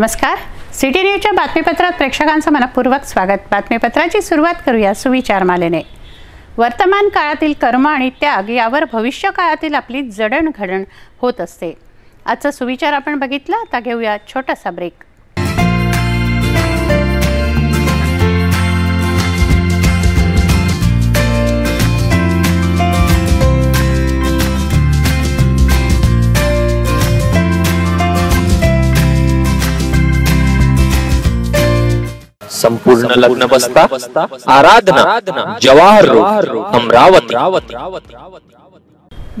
नमस्कार. सिटी न्यूजच्या बातमीपत्रात प्रेक्षकांचं मनपूर्वक स्वागत. बातमीपत्राची सुरुवात करूया सुविचार मालेने. वर्तमान काळातील कर्म आणि त्याग यावर भविष्य काळातील आपली जडणघडण होत असते. आजचा सुविचार आपण बघितला आता घेऊया छोटासा ब्रेक संपूर्ण लग्न बसता आराधना जवाहर अमरावती.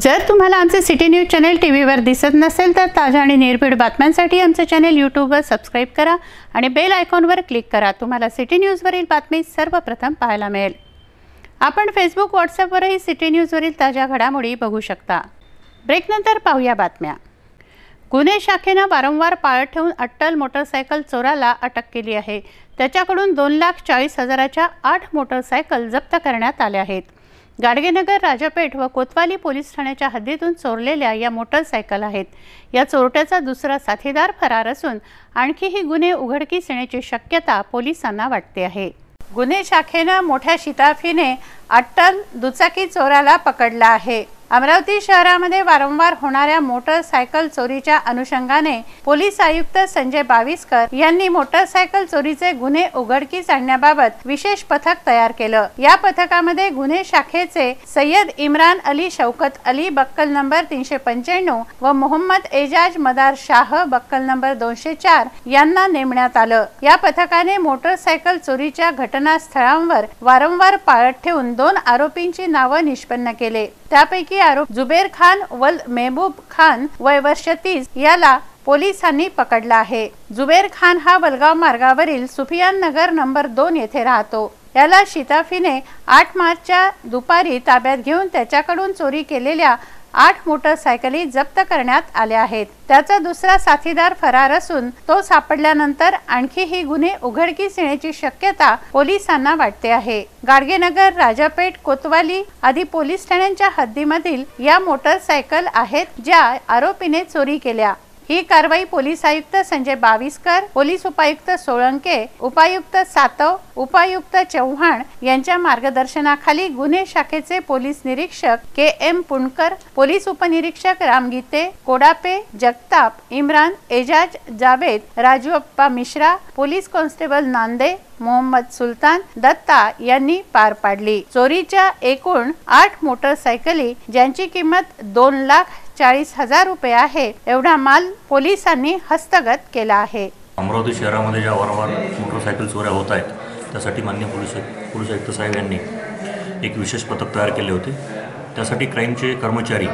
जर तुम्हाला आमचे सिटी न्यूज चॅनेल टी व्हीवर दिसत नसेल तर ताज्या आणि निर्भीड बातम्यांसाठी आमचे चॅनेल यूट्यूबवर सबस्क्राईब करा आणि बेल आयकॉनवर क्लिक करा. तुम्हाला सिटी न्यूजवरील बातमी सर्वप्रथम पाहायला मिळेल. आपण फेसबुक व्हॉट्सअपवरही सिटी न्यूजवरील ताज्या घडामोडी बघू शकता. ब्रेकनंतर पाहूया बातम्या. गुन्हे शाखेनं वारंवार पाळत ठेवून अट्टल मोटरसायकल चोराला अटक केली आहे. त्याच्याकडून दोन लाख चाळीस हजाराच्या आठ मोटरसायकल जप्त करण्यात आल्या आहेत. गाडगेनगर राजापेठ व कोतवाली पोलीस ठाण्याच्या हद्दीतून चोरलेल्या या मोटरसायकल आहेत. या चोरट्याचा दुसरा साथीदार फरार असून आणखीही गुन्हे उघडकीस येण्याची शक्यता पोलिसांना वाटते आहे. गुन्हे शाखेनं मोठ्या शिताफीने अट्टल दुचाकी चोराला पकडला आहे. अमरावती शहरामध्ये वारंवार होणाऱ्या मोटरसायकल चोरीच्या अनुषंगाने पोलीस आयुक्त संजय बाविस्कर यांनी मोटरसायकल चोरीचे गुन्हे उघडकीस आणण्याबाबत विशेष पथक तयार केलं. या पथकामध्ये गुन्हे शाखेचे सय्यद इम्रान अली शौकत अली बक्कल नंबर तीनशे पंच्याण्णव व मोहम्मद एजाज मदार शाह बक्कल नंबर दोनशे चार यांना नेमण्यात आलं. या पथकाने मोटरसायकल चोरीच्या घटनास्थळांवर वारंवार पाळत ठेवून दोन आरोपींची नावं निष्पन्न केले. त्यापैकी आरोप जुबेर खान वल मेहबूब खान वय वर्ष तीस याला पोलिसांनी पकडला आहे. जुबेर खान हा वलगाव मार्गावरील सुफियान नगर नंबर दोन येथे राहतो. याला शिताफीने आठ मार्चच्या दुपारी ताब्यात घेऊन त्याच्याकडून चोरी केलेल्या आठ मोटरसायकली जप्त करण्यात आल्या आहेत. त्याचा दुसरा साथीदार फरार असून तो सापडल्यानंतर आणखी ही गुन्हे उघडकीस येण्याची शक्यता पोलिसांना वाटते आहे. गाडगेनगर राजापेठ कोतवाली आदी पोलीस ठाण्यांच्या हद्दीमधील या मोटरसायकल आहेत ज्या आरोपीने चोरी केल्या. ही कारवाई पोलीस आयुक्त संजय बावीसकर पोलीस उपायुक्त सोळंके उपायुक्त सातव उपायुक्त चव्हाण यांच्या मार्गदर्शनाखाली गुन्हे शाखेचे पोलीस निरीक्षक के एम पुणकर पोलीस उपनिरीक्षक रामगीते कोडापे जगताप इम्रान एजाज जावेद राजू अप्पा मिश्रा पोलीस कॉन्स्टेबल नांदे मोहम्मद सुलतान दत्ता यांनी पार पाडली. चोरीच्या एकूण आठ मोटरसायकली ज्यांची किंमत दोन लाख चाळीस हजार रुपये आहे. एवढा माल पोलिसांनी हस्तगत केला आहे. अमरावती शहरामध्ये ज्या वारंवार मोटरसायकल चोऱ्या होत आहेत त्यासाठी मान्य पोलीस पोलीस आयुक्त साहेब यांनी एक विशेष पथक तयार केले होते. त्यासाठी क्राईमचे कर्मचारी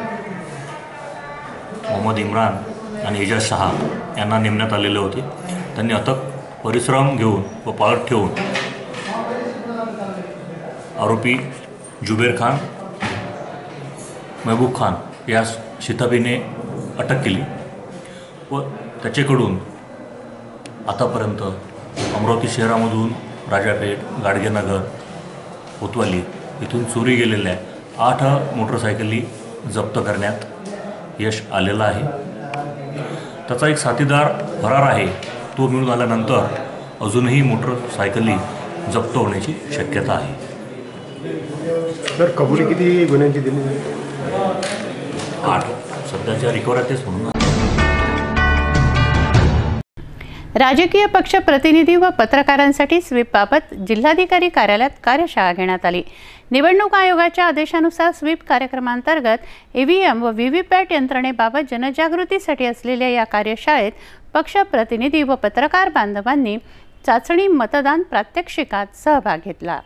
मोहम्मद इम्रान आणि एजाज शहा यांना नेमण्यात आलेले होते. त्यांनी अथक परिश्रम घेऊन व पाळत ठेवून आरोपी जुबेर खान महबूब खान यास शिताबीने अटक केली व त्याच्याकडून आतापर्यंत अमरावती शहरामधून राजापेठ गाडगेनगर कोतवाली इथून चोरी गेलेल्या आठ मोटरसायकली जप्त करण्यात यश आलेलं आहे. त्याचा एक साथीदार फरार आहे. तो मिळून आल्यानंतर अजूनही मोटरसायकली जप्त होण्याची शक्यता आहे. तर कबुली किती गुन्ह्यांची दिली? आठ सध्याच्या रिकव्हऱ्या म्हणून राजकीय पक्ष प्रतिनिधी व पत्रकारांसाठी स्वीपबाबत जिल्हाधिकारी कार्यालयात कार्यशाळा घेण्यात आली. निवडणूक आयोगाच्या आदेशानुसार स्वीप कार्यक्रमांतर्गत ईव्हीएम व व्हीव्हीपॅट यंत्रणेबाबत जनजागृतीसाठी असलेल्या या कार्यशाळेत पक्ष प्रतिनिधी व पत्रकार बांधवांनी चाचणी मतदान प्रात्यक्षिकात सहभाग घेतला.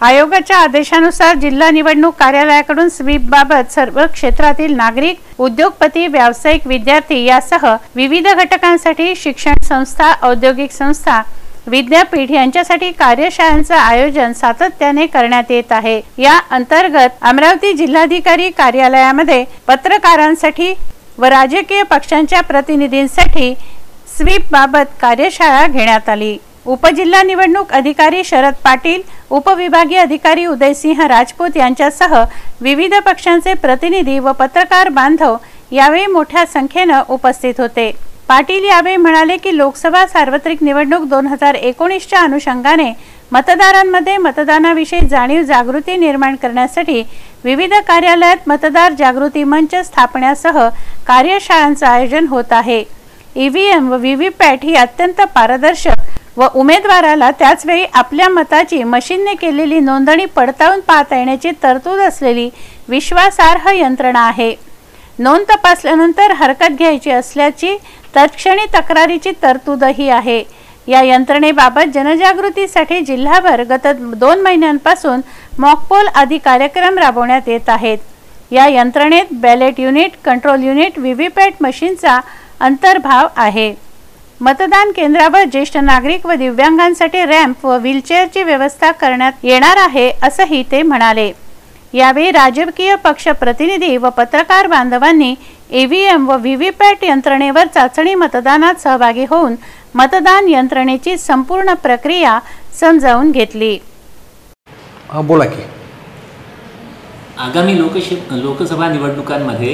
आयोगाच्या आदेशानुसार जिल्हा निवडणूक कार्यालयाकडून स्वीपबाबत सर्व क्षेत्रातील नागरिक उद्योगपती व्यावसायिक विद्यार्थी यासह विविध घटकांसाठी शिक्षण संस्था औद्योगिक संस्था विद्यापीठ यांच्यासाठी कार्यशाळांचं आयोजन सातत्याने करण्यात येत आहे. या अंतर्गत अमरावती जिल्हाधिकारी कार्यालयामध्ये पत्रकारांसाठी व राजकीय पक्षांच्या प्रतिनिधींसाठी स्वीप बाबत कार्यशाळा घेण्यात आली. उपजिल्हा निवडणूक अधिकारी शरद पाटील उपविभागीय अधिकारी उदयसिंह राजपूत यांच्यासह विविध पक्षांचे प्रतिनिधी व पत्रकार बांधव यावेळी मोठ्या संख्येनं उपस्थित होते. पाटील यावेळी म्हणाले की लोकसभा सार्वत्रिक निवडणूक दोन हजार एकोणीसच्या अनुषंगाने मतदारांमध्ये मतदानाविषयी जाणीव जागृती निर्माण करण्यासाठी विविध कार्यालयात मतदार जागृती मंच स्थापण्यासह कार्यशाळांचं आयोजन होत आहे. ईव्हीएम व व्हीव्हीपॅट ही अत्यंत पारदर्शक व उमेदवाराला त्याचवेळी आपल्या मताची मशीनने केलेली नोंदणी पडताळून पाहता येण्याची तरतूद असलेली विश्वासार्ह यंत्रणा आहे. नोंद तपासल्यानंतर हरकत घ्यायची असल्याची तत्क्षणी तक्रारीची तरतूदही आहे. या यंत्रणेबाबत जनजागृतीसाठी जिल्हाभर गत दोन महिन्यांपासून मॉकपोल आदी कार्यक्रम राबवण्यात येत आहेत. या यंत्रणेत ballot unit control unit V V PAT मशीनचा अंतर्भाव आहे. मतदान केंद्रावर ज्येष्ठ नागरिक व दिव्यांगांसाठी रॅम्प व व्हीलचेअरची व्यवस्था करण्यात येणार आहे असंही ते म्हणाले. यावेळी राजकीय पक्ष प्रतिनिधी व पत्रकार बांधवांनी ईव्हीएम व व्हीव्हीपॅट यंत्रणेवर चाचणी मतदानात सहभागी होऊन मतदान यंत्रणेची संपूर्ण प्रक्रिया समजावून घेतली. हां बोला की. आगामी लोकश लोकसभा निवडणुकांमध्ये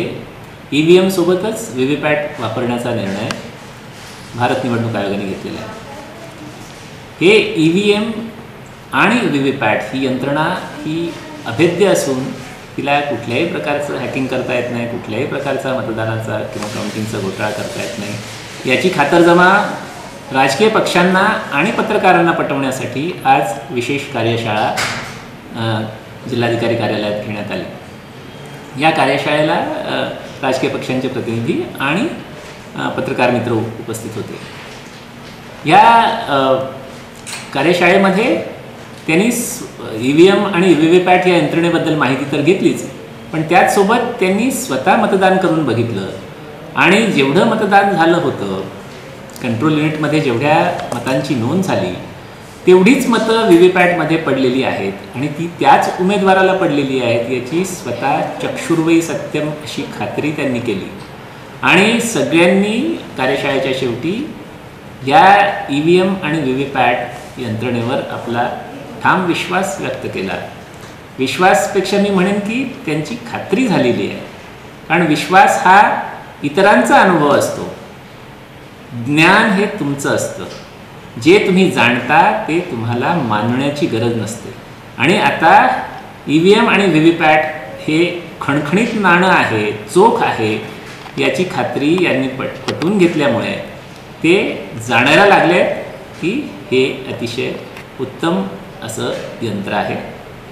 ई व्ही एमसोबतच व्ही व्ही पॅट वापरण्याचा निर्णय भारत निवडणूक आयोगाने घेतलेला आहे. हे ई व्ही एम आणि व्ही व्ही पॅट ही यंत्रणा ही अभेद्य असून तिला कुठल्याही प्रकारचं हॅकिंग करता येत नाही कुठल्याही प्रकारचा मतदानाचा किंवा काउंटिंगचा घोटाळा करता येत नाही. याची खातरजमा राजकीय पक्षांना आणि पत्रकारांना पटवण्यासाठी आज विशेष कार्यशाळा जिल्हाधिकारी कार्यालयात घेण्यात आली. या कार्यशाळेला राजकीय पक्षांचे प्रतिनिधी आणि पत्रकार मित्र उप- उपस्थित होते. या कार्यशाळेमध्ये त्यांनी ई व्ही एम आणि व्ही व्ही पॅट या यंत्रणेबद्दल माहिती तर घेतलीच पण त्याचसोबत त्यांनी स्वतः मतदान करून बघितलं आणि जेवढं मतदान झालं होतं कंट्रोल युनिटमध्ये जेवढ्या मतांची नोंद झाली तेवढीच मतं व्ही व्ही पॅटमध्ये पडलेली आहेत आणि ती त्याच उमेदवाराला पडलेली आहेत याची स्वतः चक्षुर्वयी सत्यम अशी खात्री त्यांनी केली. आणि सगळ्यांनी कार्यशाळेच्या शेवटी या ई व्ही एम आणि व्ही व्ही पॅट यंत्रणेवर आपला ठाम विश्वास व्यक्त केला. विश्वासपेक्षा मी म्हणेन की त्यांची खात्री झालेली आहे. कारण विश्वास हा इतरांचा अनुभव असतो. ज्ञान हे तुमचं असतं. जे तुम्ही जाणता ते तुम्हाला मानण्याची गरज नसते. आणि आता ई व्ही एम आणि व्ही व्ही पॅट हे खणखणीत नाणं आहे चोख आहे. याची खात्री यांनी पट पटवून घेतल्यामुळे ते जाणायला लागले की हे अतिशय उत्तम असं यंत्र आहे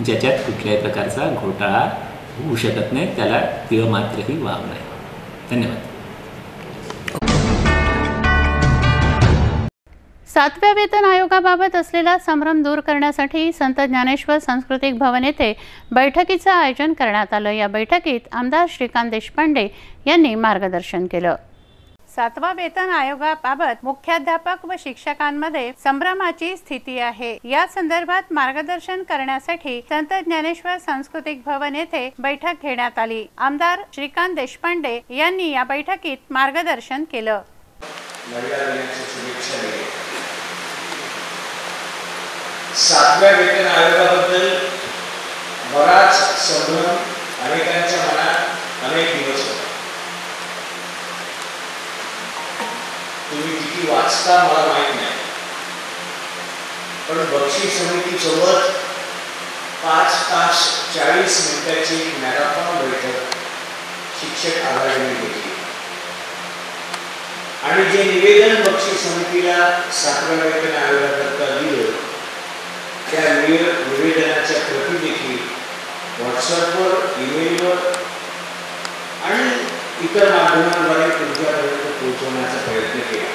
ज्याच्यात कुठल्याही प्रकारचा घोटाळा होऊ शकत नाही त्याला तिळ मात्रही वाव नाही धन्यवाद. सातव्या वेतन आयोगाबाबत असलेला संभ्रम दूर करण्यासाठी संत ज्ञानेश्वर सांस्कृतिक भवन येथे बैठकीचं आयोजन करण्यात आलं. या बैठकीत आमदार श्रीकांत देशपांडे यांनी मार्गदर्शन केलं. सातवा वेतन आयोगाबाबत मुख्याध्यापक व शिक्षकांमध्ये संभ्रमाची स्थिती आहे. या संदर्भात मार्गदर्शन करण्यासाठी संत ज्ञानेश्वर सांस्कृतिक भवन येथे बैठक घेण्यात आली. आमदार श्रीकांत देशपांडे यांनी या बैठकीत मार्गदर्शन केलं. सातव्या वेतन आयोगाबद्दल बराच संभ्रम अनेकांच्या मनात अनेक दिवस होता. तुम्ही किती वाचता मला माहीत नाही. पण बक्षीस समितीसोबत पाच तास चाळीस मिनिटाची मॅराथॉन बैठक शिक्षक आघाडीने घेतली. आणि जे निवेदन बक्षीस समितीला सातव्या वेतन आयोगाकरता दिलं त्या निवेदनाच्या प्रती देखील व्हॉट्सअपवर ईमेलवर आणि इतर माध्यमांद्वारे तुमच्यापर्यंत पोहोचवण्याचा प्रयत्न केला.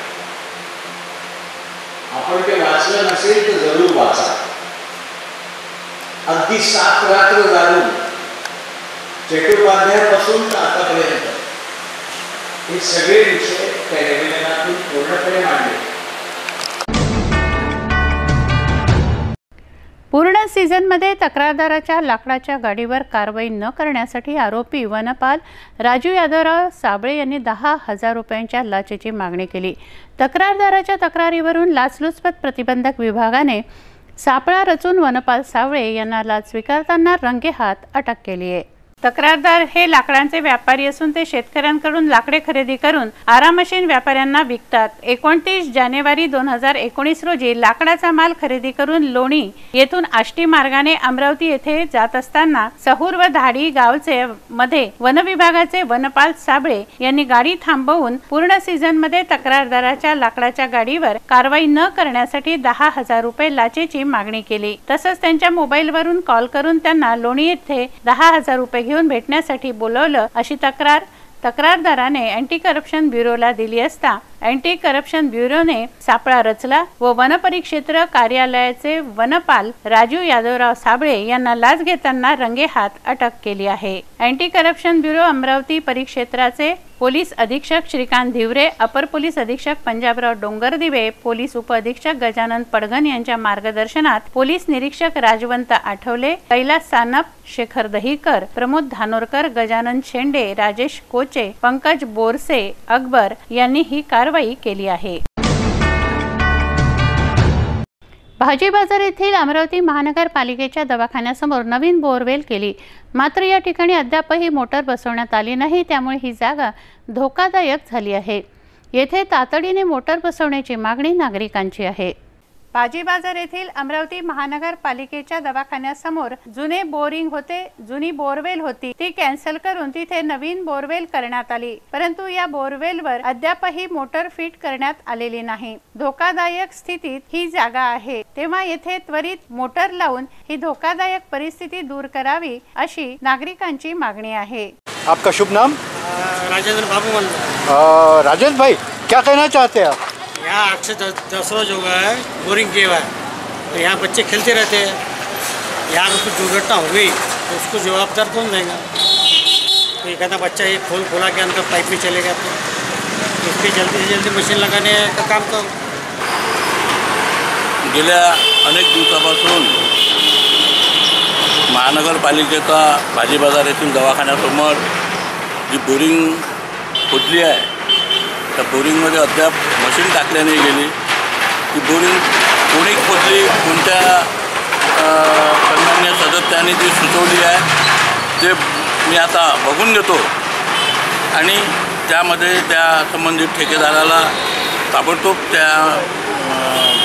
आपण ते वाचलं नसेल तर जरूर वाचा. अगदी सात रात्र जाणून चटोपाध्यायापासून तर आतापर्यंत हे सगळे विषय त्या निवेदनातून पूर्णपणे मांडले. पूर्ण सीझनमध्ये तक्रारदाराच्या लाकडाच्या गाडीवर कारवाई न करण्यासाठी आरोपी वनपाल राजू यादवराव साबळे यांनी दहा हजार रुपयांच्या लाचेची मागणी केली. तक्रारदाराच्या तक्रारीवरून लाचलुचपत प्रतिबंधक विभागाने सापळा रचून वनपाल सावळे यांना लाच स्वीकारताना रंगेहात अटक केली आहे तक्रारदार हे लाकडांचे व्यापारी असून ते शेतकऱ्यांकडून लाकडे खरेदी करून आरामशीन व्यापाऱ्यांना विकतात. एकोणतीस जानेवारी दोन हजार एकोणीस रोजी लाकडाचा माल खरेदी करून लोणी येथून आष्टी मार्गाने अमरावती येथे जात असताना सहूर व धाडी गावचे मध्ये वन विभागाचे वनपाल साबळे यांनी गाडी थांबवून पूर्ण सीझनमध्ये तक्रारदाराच्या लाकडाच्या गाडीवर कारवाई न करण्यासाठी दहा हजार रुपये लाचेची मागणी केली. तसंच त्यांच्या मोबाईलवरून कॉल करून त्यांना लोणी येथे दहा हजार रुपये घेऊन भेटण्यासाठी बोलवलं अशी तक्रार तक्रारदाराने अँटी करप्शन ब्युरोला दिली असता अँटी करप्शन ब्युरोने सापळा रचला व वनपरिक्षेत्र कार्यालयाचे वनपाल राजू यादवराव साबळे यांना लाच घेताना रंगेहात अटक केली आहे. अँटी करप्शन ब्युरो अमरावती परिक्षेत्राचे पोलीस अधीक्षक श्रीकांत धिवरे अपर पोलीस अधीक्षक पंजाबराव डोंगरदिवे पोलीस उपअधीक्षक गजानन पडगन यांच्या मार्गदर्शनात पोलीस निरीक्षक राजवंत आठवले कैलास सानप शेखर दहीकर प्रमोद धानोरकर गजानन शेंडे राजेश कोचे पंकज बोरसे अकबर यांनी ही कारवाई केली आहे. भाजी बाजार येथील अमरावती महानगरपालिकेच्या दवाखान्यासमोर नवीन बोरवेल केली. मात्र या ठिकाणी अद्यापही मोटर बसवण्यात आली नाही त्यामुळे ही जागा धोकादायक झाली आहे. येथे तातडीने मोटर बसवण्याची मागणी नागरिकांची आहे. भाजी बाजार येथील अमरावती महानगरपालिकेच्या दवाखान्यासमोर जुने बोरिंग होते जुनी बोरवेल होती. ती कॅन्सल करून तिथे नवीन बोरवेल करण्यात आली. परंतु या बोरवेलवर अद्यापही मोटर फिट करण्यात आलेली नाही. धोकादायक स्थितीत ही जागा आहे. तेव्हा येथे त्वरित मोटर लावून ही धोकादायक परिस्थिती दूर करावी अशी नागरिकांची मागणी आहे. आपका शुभ नाम? राजेंद्र बाबू राजेश भाई क्या कहना चाहते हैं आप? यहाँ आठ से दस दस रोज हो है बोरिंग किया हुआ है। तो यहाँ बच्चे खेलते रहते हैं। यहाँ अगर कुछ दुर्घटना हो गई तो उसको जवाबदार कौन देगा? तो एक आधा बच्चा, ये खोल खोला के अंदर पाइप में चले गया तो इस पर जल्दी से जल्दी मशीन लगाने का काम करो। गेल्या अनेक दिवसापासून महानगरपालिकेचा भाजी बाज़ार येथील दवाखान्यासमोर जी बोरिंग फुटली आहे, त्या बोरिंगमध्ये अद्याप मशीन टाकल्याने गेली. ती बोरिंग कोणी खोदली कोणत्या अं, सन्मान्य सदस्यांनी ती सुचवली आहे ते मी आता बघून घेतो. आणि त्यामध्ये त्या संबंधित ठेकेदाराला ताबडतोब त्या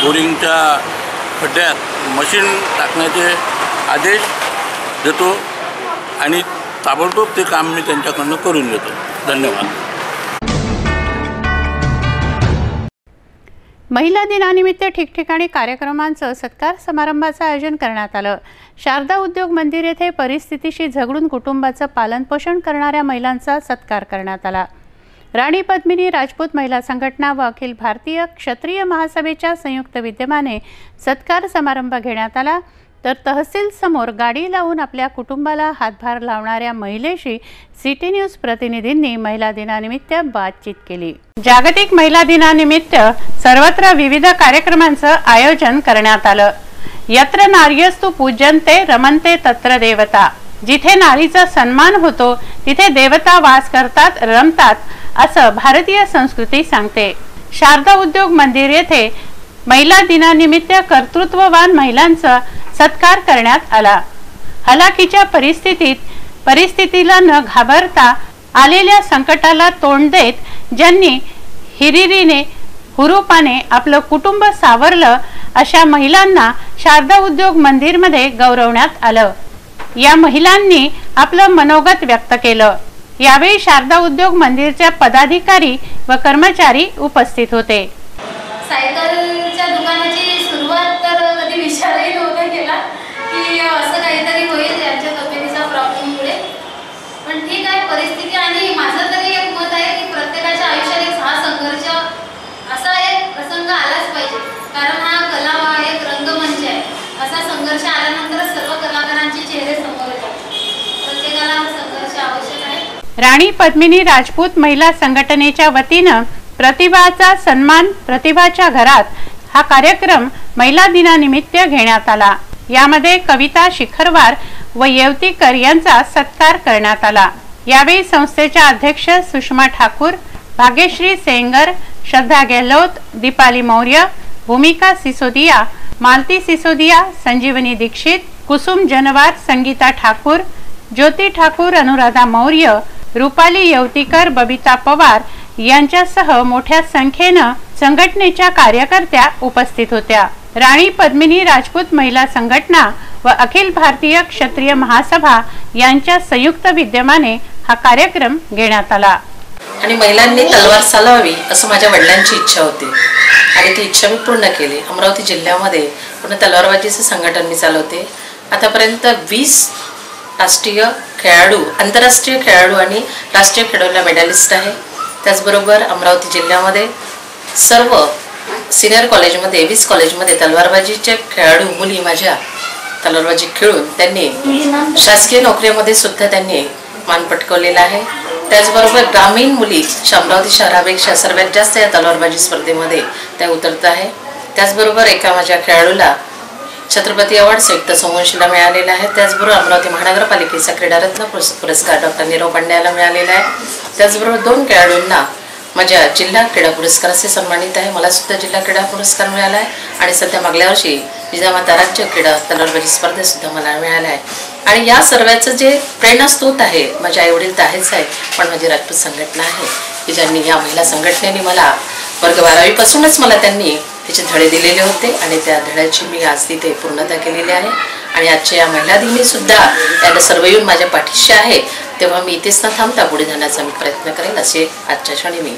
बोरिंगच्या खड्ड्यात मशीन टाकण्याचे आदेश देतो आणि ताबडतोब ते काम मी त्यांच्याकडनं करून घेतो. धन्यवाद. महिला दिनानिमित्त ठिकठिकाणी कार्यक्रमांचं सत्कार समारंभाचं आयोजन करण्यात आलं. शारदा उद्योग मंदिर येथे परिस्थितीशी झगडून कुटुंबाचं पालनपोषण करणाऱ्या महिलांचा सत्कार करण्यात आला. राणी पद्मिनी राजपूत महिला संघटना व अखिल भारतीय क्षत्रिय महासभेच्या संयुक्त विद्यमाने सत्कार समारंभ घेण्यात आला. तर तहसील समोर गाडी लावून आपल्या कुटुंबाला हातभार लावणाऱ्या महिलेशी सिटी न्यूज प्रतिनिधींनी महिला दिनानिमित्त बातचीत केली. जागतिक महिला दिनानिमित्त सर्वत्र विविध कार्यक्रमांचं आयोजन करण्यात आलं. यत्र नार्यस्तु पूजनते रमन्ते तत्र देवता. जिथे नारीचा सन्मान होतो तिथे देवता वास करतात रमतात असं भारतीय संस्कृती सांगते. शारदा उद्योग मंदिर येथे महिला दिनानिमित्त कर्तृत्ववान महिलांचं सत्कार करण्यात आला. हलाखीच्या परिस्थितीत परिस्थितीला न घाबरता आलेल्या संकटाला तोंड देत ज्यांनी हिरिरीने हुरूपाने आपलं कुटुंब सावरलं अशा महिलांना शारदा उद्योग मंदिरमध्ये गौरवण्यात आलं. या महिलांनी आपलं मनोगत व्यक्त केलं. यावेळी शारदा उद्योग मंदिरच्या पदाधिकारी व कर्मचारी उपस्थित होते. सायकलच्या दुकानाची सुरुवात तर कधी विचारही नव्हता केला की असं काहीतरी होईल यांच्या तब्येतीच्या प्रॉब्लेममुळे पण ठीक आहे परिस्थिती आणि माझं तरी एक मत आहे की प्रत्येकाच्या आयुष्यात एक हा संघर्ष असा एक प्रसंग आलाच पाहिजे कारण हा कला हा एक रंगमंच आहे असा संघर्ष आल्यानंतरच सर्व कलाकारांचे चेहरे समोर येतात प्रत्येकाला हा संघर्ष आवश्यक आहे राणी पद्मिनी राजपूत महिला संघटनेच्या वतीनं प्रतिभाचा सन्मान प्रतिभाच्या घरात हा कार्यक्रम महिला दिनानिमित्त घेण्यात आला. यामध्ये कविता शिखरवार व येवतीकर यांचा सत्कार करण्यात आला. यावेळी संस्थेच्या अध्यक्ष सुषमा ठाकूर भाग्यश्री सेंगर श्रद्धा गेहलोत दीपाली मौर्य भूमिका सिसोदिया मालती सिसोदिया संजीवनी दीक्षित कुसुम जनवार संगीता ठाकूर ज्योती ठाकूर अनुराधा मौर्य रुपाली येवतीकर बबिता पवार यांच्यासह मोठ्या संख्येनं संघटनेच्या कार्यकर्त्या उपस्थित होत्या. राणी पद्मिनी राजपूत महिला संघटना व अखिल भारतीय क्षत्रिय महासभा यांच्या संयुक्त विद्यमाने हा कार्यक्रम घेण्यात आला. आणि महिलांनी तलवार चालवावी असं माझ्या वडिलांची इच्छा होती. आणि ती इच्छा मी पूर्ण केली. अमरावती जिल्ह्यामध्ये पूर्ण तलवारबाजीचं संघटन मी चालवते. आतापर्यंत वीस राष्ट्रीय खेळाडू आंतरराष्ट्रीय खेळाडू आणि राष्ट्रीय खेळाडूला मेडॅलिस्ट आहे. त्याचबरोबर अमरावती जिल्ह्यामध्ये सर्व सिनियर कॉलेजमध्ये वीस कॉलेजमध्ये तलवारबाजीचे खेळाडू मुली माझ्या तलवारबाजी खेळून त्यांनी शासकीय नोकरीमध्ये सुद्धा त्यांनी मान पटकवलेला आहे. त्याचबरोबर ग्रामीण मुली अमरावती शहरापेक्षा सर्वात जास्त या तलवारबाजी स्पर्धेमध्ये त्या उतरत आहे. त्याचबरोबर एका माझ्या खेळाडूला छत्रपती अवॉर्ड संयुक्त संवंशीला मिळालेला आहे. त्याचबरोबर अमरावती महानगरपालिकेचा क्रीडारत्न पुरस्कार डॉक्टर नीरव पांड्याला मिळालेला आहे. त्याचबरोबर दोन खेळाडूंना माझ्या जिल्हा क्रीडा पुरस्काराचे सन्मानित आहे. मला सुद्धा जिल्हा क्रीडा पुरस्कार मिळाला आहे. आणि सध्या मागल्या वर्षी जिजामाता राज्य क्रीडा तलवारबाजी स्पर्धेसुद्धा मला मिळाला आहे. आणि या सर्वांचं जे प्रेरणास्त्रोत आहे माझे आईवडील तर आहेच आहे पण माझी राजपूत संघटना आहे की ज्यांनी या महिला संघटनेने मला वर्ग बारावीपासूनच मला त्यांनी त्याचे धडे दिलेले होते आणि त्या धड्याची मी आज तिथे पूर्णता केलेली आहे. आणि आजच्या या महिला दिनी सुद्धा त्यांना सर्व येऊन माझ्या पाठीशी आहे. तेव्हा मी इथेच न थांबता पुढे जाण्याचा मी प्रयत्न करेल असे आजच्या क्षणी मी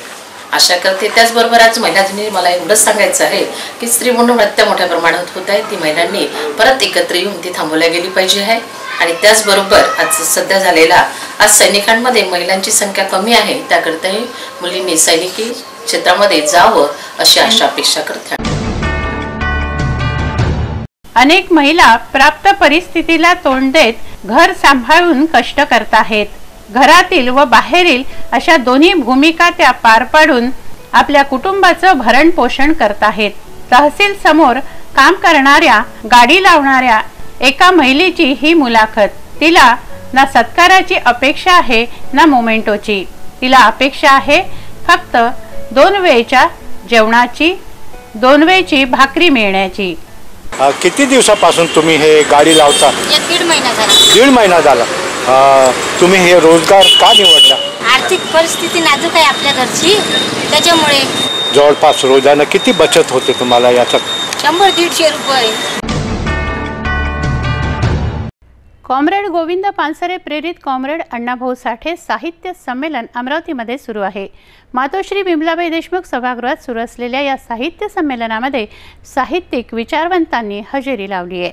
आशा करते. त्याचबरोबर आज महिला दिनी मला एवढंच सांगायचं आहे की स्त्री म्हणून हत्या मोठ्या प्रमाणात होत आहे. ती महिलांनी परत एकत्र येऊन ती थांबवल्या गेली पाहिजे आहे. आणि त्याचबरोबर आज सध्या झालेला आज सैनिकांमध्ये महिलांची संख्या कमी आहे. त्याकरिताही मुलींनी सैनिकी क्षेत्रामध्ये जावं अशी आशा अपेक्षा करतात अनेक महिला प्राप्त परिस्थितीला तोंड देत घर सांभाळून कष्ट करत आहेत. घरातील व बाहेरील अशा दोन्ही भूमिका त्या पार पाडून आपल्या कुटुंबाचं भरण पोषण करत आहेत. तहसील समोर काम करणाऱ्या गाडी लावणाऱ्या एका महिलेची ही मुलाखत. तिला ना सत्काराची अपेक्षा आहे ना मोमेंटोची. तिला अपेक्षा आहे फक्त दोन वेळच्या जेवणाची दोन वेळची भाकरी मिळण्याची. अ, किती दिवसापासून तुम्ही हे गाडी लावता? एक दीड महिना झाला. दीड महिना झाला. अ, तुम्ही हे रोजगार का निवडला? आर्थिक परिस्थिती नाजूक आहे आपल्या घरची त्याच्यामुळे. जवळपास रोजानं किती बचत होते तुम्हाला याच्यात? शंभर दीडशे रुपये. कॉम्रेड गोविंद पानसरे प्रेरित कॉम्रेड अण्णाभाऊ साठे साहित्य संमेलन अमरावतीमध्ये सुरू आहे. मातोश्री बिमलाबाई देशमुख सभागृहात सुरू असलेल्या या साहित्य संमेलनामध्ये साहित्यिक विचारवंतांनी हजेरी लावली आहे.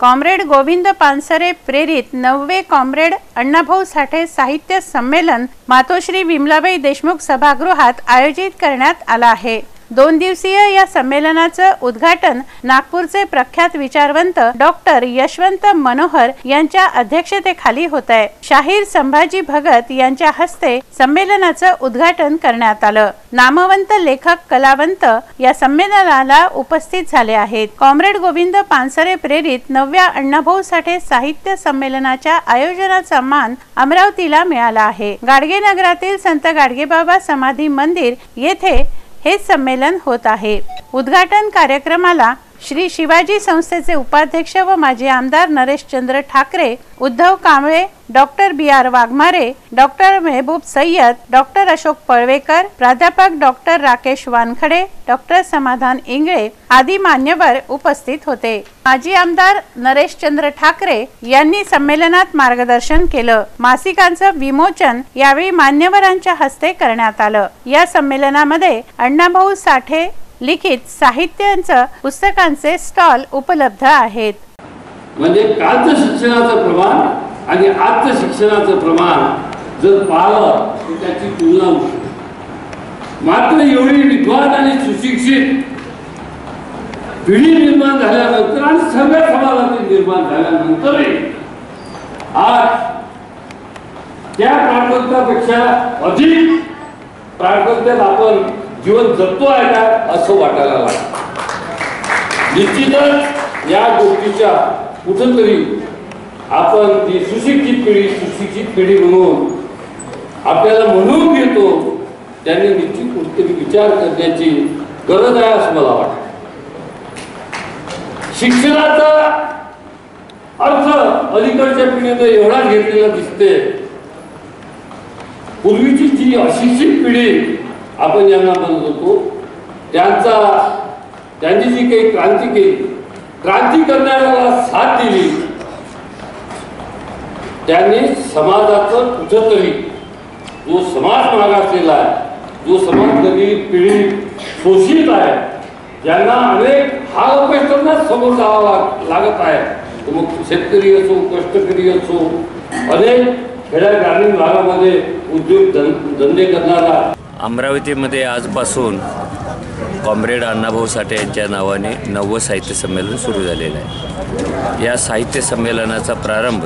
कॉम्रेड गोविंद पानसरे प्रेरित नववे कॉम्रेड अण्णाभाऊ साठे साहित्य संमेलन मातोश्री विमलाबाई देशमुख सभागृहात आयोजित करण्यात आलं आहे. दोन दिवसीय या संमेलनाचं उद्घाटन नागपूरचे प्रख्यात विचारवंत डॉक्टर यशवंत मनोहर यांच्या अध्यक्षतेखाली होत आहे शाहीर संभाजी भगत यांच्या हस्ते संमेलनाचं उद्घाटन करण्यात आलं. नामवंत लेखक कलावंत या संमेलनाला उपस्थित झाले आहेत. कॉम्रेड गोविंद पानसरे प्रेरित नवव्या अण्णाभाऊ साठे साहित्य संमेलनाच्या आयोजनाचा मान अमरावतीला मिळाला आहे. गाडगे नगरातील संत गाडगेबाबा समाधी मंदिर येथे हे संमेलन होत आहे. उद्घाटन कार्यक्रमाला श्री शिवाजी संस्थेचे उपाध्यक्ष व माजी आमदार Nareshchandra Thackeray Uddhav Kamble doctor B R Waghmare doctor Mehboob Syed doctor Ashok Palvekar प्राध्यापक डॉक्टर राकेश वानखडे डॉक्टर समाधान इंगळे आदी मान्यवर उपस्थित होते. माजी आमदार नरेशचंद्र ठाकरे यांनी संमेलनात मार्गदर्शन केलं. मासिकांचं विमोचन यावेळी मान्यवरांच्या हस्ते करण्यात आलं. या संमेलनामध्ये अण्णाभाऊ साठे लिखित साहित्यांचं पुस्तकांचे स्टॉल उपलब्ध आहेत. म्हणजे कालचं शिक्षणाचं प्रमाण आणि आजचं शिक्षणाचं प्रमाण जर पाहिलं तर त्याची तुलना होऊ शकते. मात्र एवढी विद्वान आणि सुशिक्षित पिढी निर्माण झाल्यानंतर आणि सगळ्या समाजातील निर्माण झाल्यानंतरही आज त्या प्राणवंतापेक्षा अधिक प्राणवंत्यात आपण जीवन जगतो आहे का असं वाटायला लागतं निश्चितच या गोष्टीच्या कुठंतरी आपण ती सुशिक्षित पिढी सुशिक्षित पिढी म्हणून आपल्याला म्हणून घेतो त्यांनी निश्चित कुठेतरी विचार करण्याची गरज आहे असं मला वाटतं. शिक्षणाचा अर्थ अलीकडच्या पिढीनं एवढा घेतलेला दिसते. पूर्वीची जी अशिक्षित पिढी आपण यांना म्हणत होतो त्यांचा त्यांची जी काही क्रांती केली क्रांती करणाऱ्याला साथ दिली. त्यांनी समाजाचं कुठंतरी जो समाज मागासलेला आहे जो समाज गरीब पिढी शोषित आहे ज्यांना अनेक हा अपयशांना समोर जावा लाग- लागत आहे. मग शेतकरी असो कष्टकरी असो अनेक खेड्या ग्रामीण भागामध्ये उद्योग धंदे करणारा अमरावतीमध्ये आजपासून कॉम्रेड अण्णाभाऊ साठे यांच्या नावाने नववं साहित्य संमेलन सुरू झालेलं आहे. या साहित्य संमेलनाचा प्रारंभ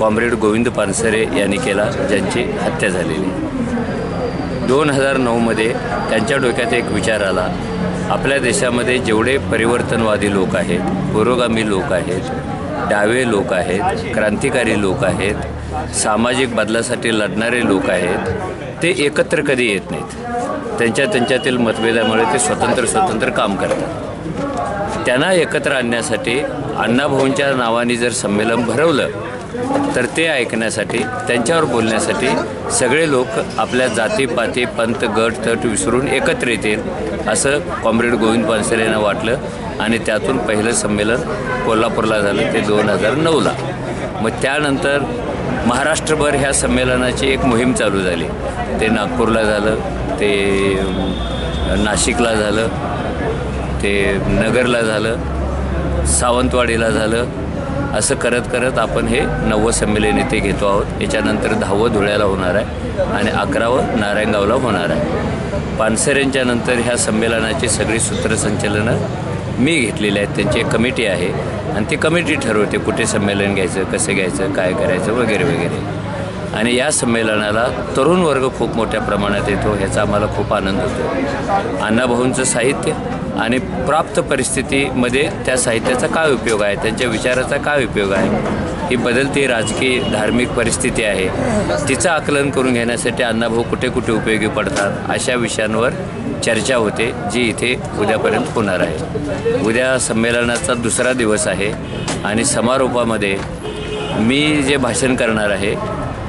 कॉम्रेड गोविंद पानसरे यांनी केला ज्यांची हत्या झालेली. दोन हजार नऊमध्ये त्यांच्या डोक्यात एक विचार आला आपल्या देशामध्ये जेवढे परिवर्तनवादी लोक आहेत पुरोगामी लोक आहेत डावे लोक आहेत क्रांतिकारी लोक आहेत सामाजिक बदलासाठी लढणारे लोक आहेत ते एकत्र कधी येत नाहीत? त्यांच्या त्यांच्यातील मतभेदामुळे ते स्वतंत्र स्वतंत्र काम करतात. त्यांना एकत्र आणण्यासाठी अण्णाभाऊंच्या नावाने जर संमेलन भरवलं तर ते ऐकण्यासाठी त्यांच्यावर बोलण्यासाठी सगळे लोक आपल्या जातीपाती पंत गट तट विसरून एकत्र येतील असं कॉम्रेड गोविंद पानसरे यांना वाटलं. आणि त्यातून पहिलं संमेलन कोल्हापूरला झालं ते दोन हजार नऊला. मग त्यानंतर महाराष्ट्रभर ह्या संमेलनाची एक मोहीम चालू झाली. ते नागपूरला झालं ते नाशिकला झालं ते नगरला झालं सावंतवाडीला झालं असं करत करत आपण हे नववं संमेलन इथे घेतो आहोत. याच्यानंतर दहावं धुळ्याला होणार आहे आणि अकरावं नारायणगावला होणार आहे. पानसरेंच्या नंतर ह्या संमेलनाची सगळी सूत्रसंचलनं मी घेतलेली आहेत. त्यांची एक कमिटी आहे. आणि ती कमिटी ठरवते कुठे संमेलन घ्यायचं कसं घ्यायचं काय करायचं वगैरे वगैरे. आणि या संमेलनाला तरुण वर्ग खूप मोठ्या प्रमाणात येतो ह्याचा आम्हाला खूप आनंद होतो. अण्णाभाऊंचं साहित्य आणि प्राप्त परिस्थितीमध्ये त्या साहित्याचा काय उपयोग आहे त्यांच्या विचाराचा काय उपयोग आहे ही बदलती राजकीय धार्मिक परिस्थिती आहे तिचं आकलन करून घेण्यासाठी अण्णाभाऊ कुठे कुठे उपयोगी पडतात अशा विषयांवर चर्चा होते जी इथे उद्यापर्यंत होणार आहे. उद्या संमेलनाचा दुसरा दिवस आहे आणि समारोपामध्ये मी जे भाषण करणार आहे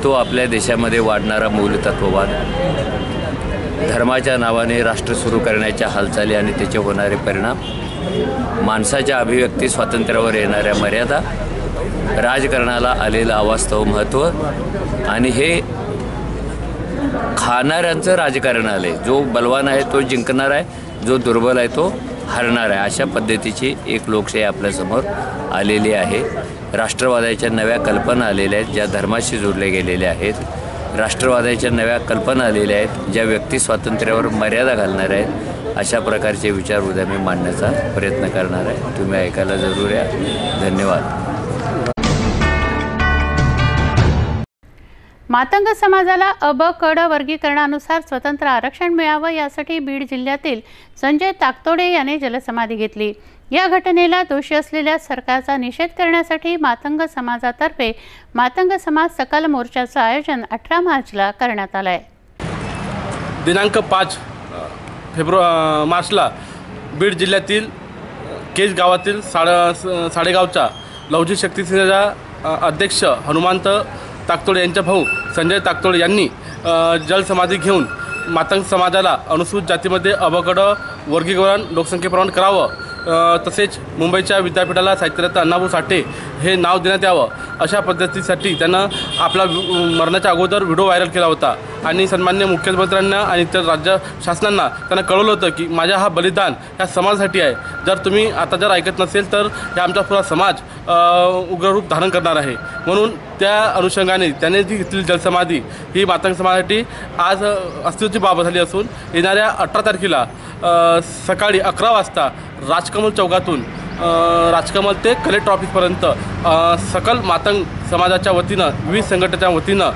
तो आपल्या देशामध्ये वाढणारा मूलतत्ववाद. धर्माच्या नावाने राष्ट्र सुरू करण्याच्या हालचाली आणि त्याचे होणारे परिणाम. माणसाच्या अभिव्यक्ती स्वातंत्र्यावर येणाऱ्या मर्यादा. राजकारणाला आलेलं अवास्तव महत्त्व आणि हे खाणाऱ्यांचं राजकारण आलं आहे जो बलवान आहे तो जिंकणार आहे. जो दुर्बल आहे तो हरणार आहे. अशा पद्धतीची एक लोकशाही आपल्यासमोर आलेली आहे. राष्ट्रवादाच्या नव्या कल्पना आलेल्या आहेत ज्या धर्माशी जोडल्या गेलेल्या आहेत. राष्ट्रवादाच्या नव्या कल्पना आलेल्या आहेत ज्या व्यक्ती स्वातंत्र्यावर मर्यादा घालणाऱ्या आहेत अशा प्रकारचे विचार उद्या मी मांडण्याचा प्रयत्न करणार आहे. तुम्ही ऐकायला जरूर या. धन्यवाद. मातंग समाजाला अब कड वर्गीकरणानुसार स्वतंत्र आरक्षण मिळावं यासाठी बीड जिल्ह्यातील संजय ताकतोडे याने जलसमाधी घेतली. या घटनेला दोषी असलेल्या सरकारचा निषेध करण्यासाठी मातंग समाजातर्फे मातंग समाज सकल मोर्चाचं आयोजन अठरा मार्चला करण्यात आलं आहे दिनांक पाच फेब्रुवारी मार्चला बीड जिल्ह्यातील केज गावातील साडे स- साडेगावच्या लवजी शक्ती अध्यक्ष हनुमंत ताकतोड यांच्या भाऊ संजय ताकतोड यांनी जलसमाधी घेऊन मातंग समाजाला अनुसूचित जातीमध्ये अवघड वर्गीकरण लोकसंख्येप्रमाण करावं तसेच मुंबईच्या विद्यापीठाला साहित्यरत्न अण्णाभाऊ साठे हे नाव देण्यात यावं अशा पद्धतीसाठी त्यानं आपला मरणाच्या अगोदर व्हिडिओ व्हायरल केला होता. आणि सन्मान्य मुख्यमंत्र्यांना आणि इतर राज्य शासनांना त्यांना कळवलं होतं की माझ्या हा बलिदान ह्या समाजासाठी आहे. जर तुम्ही आता जर ऐकत नसेल तर हे आमचा पुरा समाज उग्ररूप धारण करणार आहे. म्हणून त्या अनुषंगाने त्याने जी घेतलेली जलसमाधी ही मातंग समाजासाठी आज अ, अस्तित्वाची बाब झाली असून येणाऱ्या अठरा तारखेला सकाळी अकरा वाजता राजकमल चौकातून राजकमल ते कलेक्टर ऑफिसपर्यंत सकल मातंग समाजाच्या वतीनं विविध संघटनेच्या वतीनं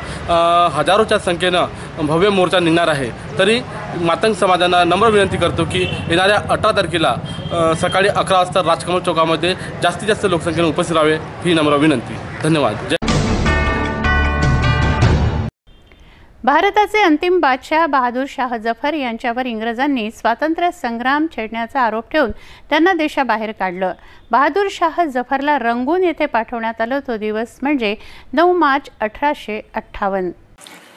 हजारोच्या संख्येनं भव्य मोर्चा निघणार आहे. तरी मातंग समाजांना नम्र विनंती करतो की येणाऱ्या अठरा तारखेला सकाळी अकरा वाजता राजकमल चौकामध्ये जास्तीत जास्त लोकसंख्येने उपस्थित राहावे ही नम्र विनंती. धन्यवाद. जय भारताचे अंतिम बादशाह बहादूर शाह जफर यांच्यावर इंग्रजांनी स्वातंत्र्य संग्राम छेडण्याचा आरोप ठेवून त्यांना देशाबाहेर काढलं. बहादूर शाह जफरला रंगून येथे पाठवण्यात आलं तो दिवस म्हणजे नऊ मार्च अठराशे अठ्ठावन्न.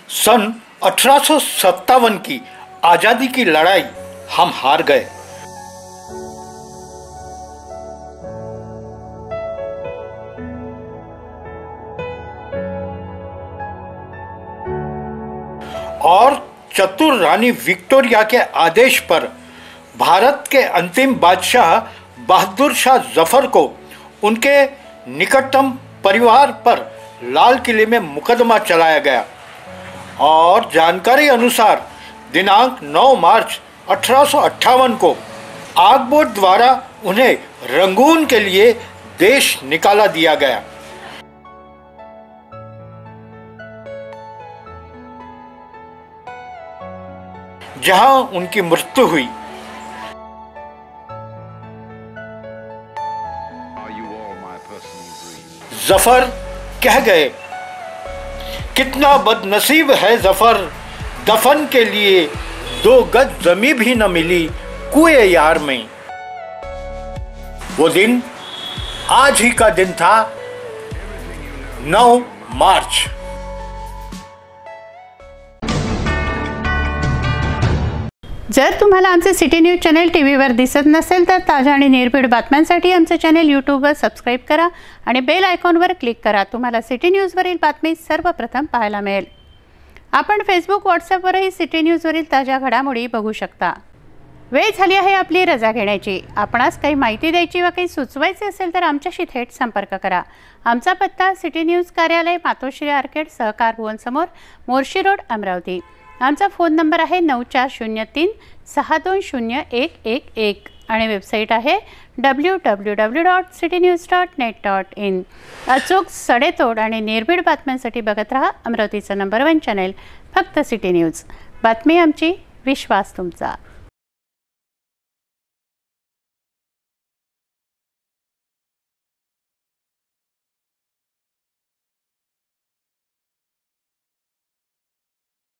सन अठारह की आज़ादी की लढाई हम हार गए। और चतुर रानी विक्टोरिया के आदेश पर भारत के अंतिम बादशाह बहादुर शाह ज़फ़र को उनके निकटतम परिवार पर लाल किले में मुकदमा चलाया गया और जानकारी अनुसार दिनांक 9 मार्च अठारह सौ अट्ठावन को आगबोट द्वारा उन्हें रंगून के लिए देश निकाला दिया गया। जहाँ उनकी मृत्यु हुई। ज़फ़र कह गए कितना बदनसीब है ज़फ़र। दफन के लिए दो गज जमी भी न मिली कुए यार में। वो दिन आज ही का दिन था 9 मार्च। जर तुम्हाला आमचे सिटी न्यूज चॅनल टी व्हीवर दिसत नसेल तर ताज्या आणि निर्भीड बातम्यांसाठी आमचं चॅनल यूट्यूबवर सबस्क्राईब करा आणि बेल आयकॉनवर क्लिक करा. तुम्हाला सिटी न्यूजवरील बातमी सर्वप्रथम पाहायला मिळेल. आपण फेसबुक व्हॉट्सअपवरही सिटी न्यूजवरील ताज्या घडामोडी बघू शकता. वेळ झाली आहे आपली रजा घेण्याची. आपणास काही माहिती द्यायची वा काही सुचवायचे असेल तर आमच्याशी थेट संपर्क करा. आमचा पत्ता सिटी न्यूज कार्यालय मातोश्री आर्केड सहकार भुवनसमोर मोर्शी रोड अमरावती. आमचा फोन नंबर आहे नऊ चार शून्य तीन सहा दोन शून्य एक एक एक. आणि वेबसाईट आहे W W W dot city news dot net dot in. अचूक सडेतोड आणि निर्भीड बातम्यांसाठी बघत राहा अमरावतीचं नंबर वन चॅनेल फक्त सिटी न्यूज. बातमी आमची विश्वास तुमचा.